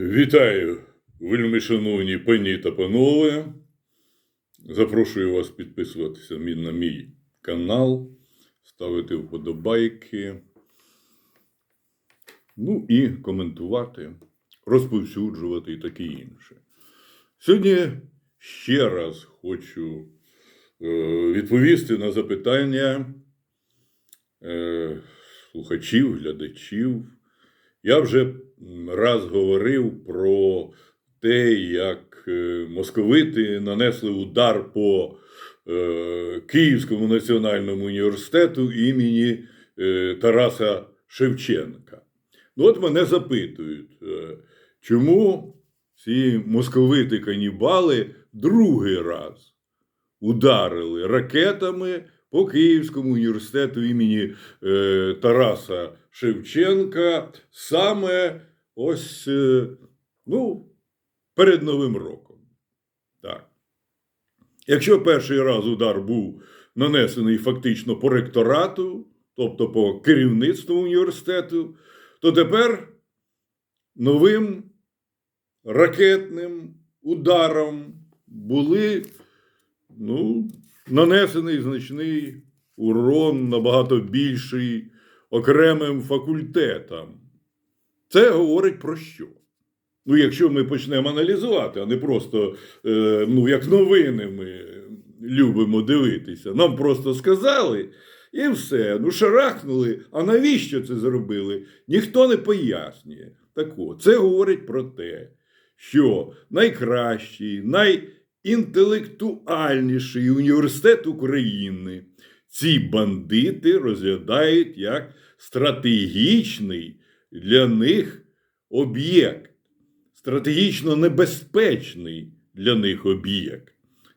Вітаю, вельми шановні пані та панове. Запрошую вас підписуватися на мій канал, ставити вподобайки. Ну і коментувати, розповсюджувати і таке інше. Сьогодні ще раз хочу е, відповісти на запитання е, слухачів, глядачів. Я вже раз говорив про те, як е, московити нанесли удар по е, Київському національному університету імені е, Тараса Шевченка. Ну, от мене запитують, чому ці московити канібали другий раз ударили ракетами по Київському університету імені е, Тараса Шевченка саме ось е, ну, перед Новим роком. Так. Якщо перший раз удар був нанесений фактично по ректорату, тобто по керівництву університету, то тепер новим ракетним ударом були ну, нанесений значний урон набагато більший окремим факультетам. Це говорить про що? Ну, якщо ми почнемо аналізувати, а не просто е, ну, як новини ми любимо дивитися, нам просто сказали і все. Ну, шарахнули. А навіщо це зробили? Ніхто не пояснює. Так от, це говорить про те, що найкращий, найінтелектуальніший університет України ці бандити розглядають як стратегічний для них об'єкт, стратегічно небезпечний для них об'єкт.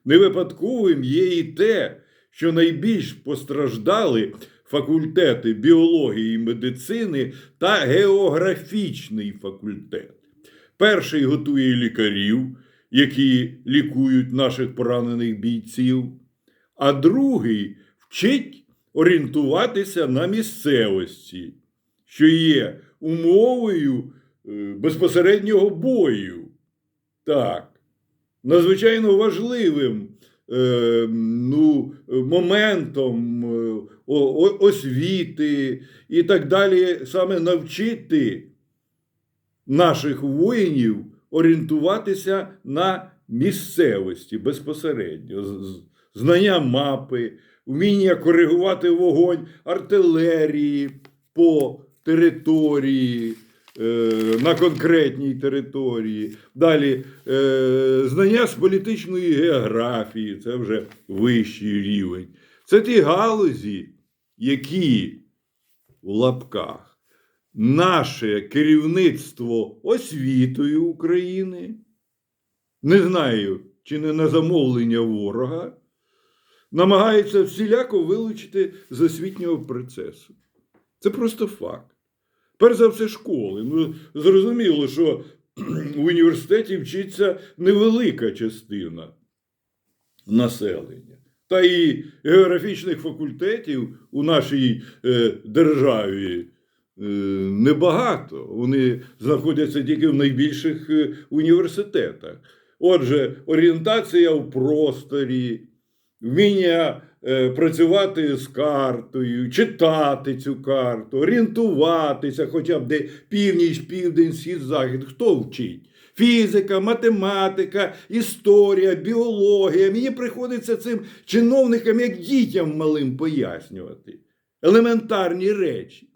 Невипадковим є і те, що найбільш постраждали факультети біології і медицини та географічний факультет. Перший готує лікарів, які лікують наших поранених бійців, а другий вчить орієнтуватися на місцевості, що є умовою е, безпосереднього бою. Так, надзвичайно важливим е, ну, моментом е, освіти і так далі, саме навчити наших воїнів орієнтуватися на місцевості безпосередньо. Знання мапи, вміння коригувати вогонь артилерії по території, е, на конкретній території. Далі е, знання з політичної географії це вже вищий рівень. Це ті галузі, які в лапках наше керівництво освітою України, не знаю, чи не на замовлення ворога, намагається всіляко вилучити з освітнього процесу. Це просто факт. Перш за все, школи. Ну, зрозуміло, що в університеті вчиться невелика частина населення. Та і географічних факультетів у нашій е, державі небагато. Вони знаходяться тільки в найбільших е, університетах. Отже, орієнтація в просторі, вміння е, працювати з картою, читати цю карту, орієнтуватися, хоча б де північ, південь, схід, захід. Хто вчить? Фізика, математика, історія, біологія. Мені приходиться цим чиновникам, як дітям малим пояснювати. Елементарні речі.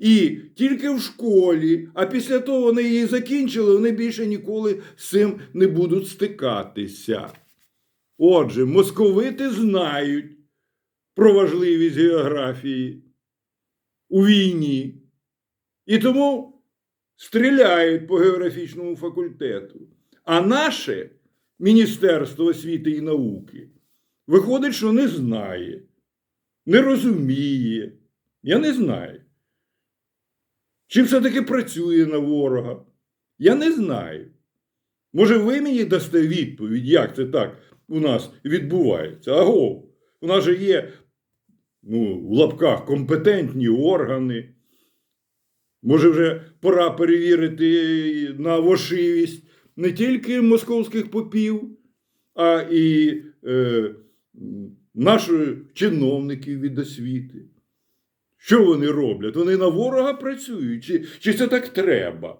І тільки в школі, а після того вони її закінчили, вони більше ніколи з цим не будуть стикатися. Отже, московити знають про важливість географії у війні. І тому стріляють по географічному факультету. А наше Міністерство освіти і науки виходить, що не знає, не розуміє. Я не знаю. Чи все-таки працює на ворога? Я не знаю. Може, ви мені дасте відповідь, як це так у нас відбувається? Аго, у нас же є ну, в лапках компетентні органи, Може, вже пора перевірити на вошивість не тільки московських попів, а і е, наших чиновників від освіти. Що вони роблять? Вони на ворога працюють? Чи, чи це так треба?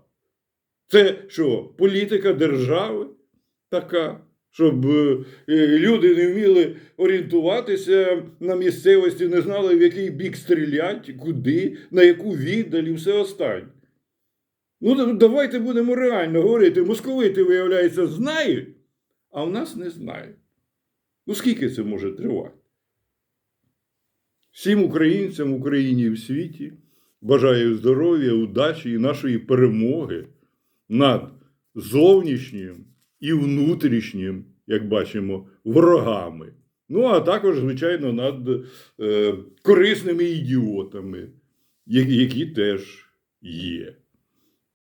Це що, політика держави така, щоб е, е, люди не вміли орієнтуватися на місцевості, не знали, в який бік стріляти, куди, на яку віддаль і все останнє. Ну, давайте будемо реально говорити. Московити, виявляється, знають, а в нас не знають. Ну, скільки це може тривати? Всім українцям в Україні і в світі бажаю здоров'я, удачі і нашої перемоги над зовнішнім і внутрішнім, як бачимо, ворогами. Ну, а також, звичайно, над е, корисними ідіотами, які, які теж є.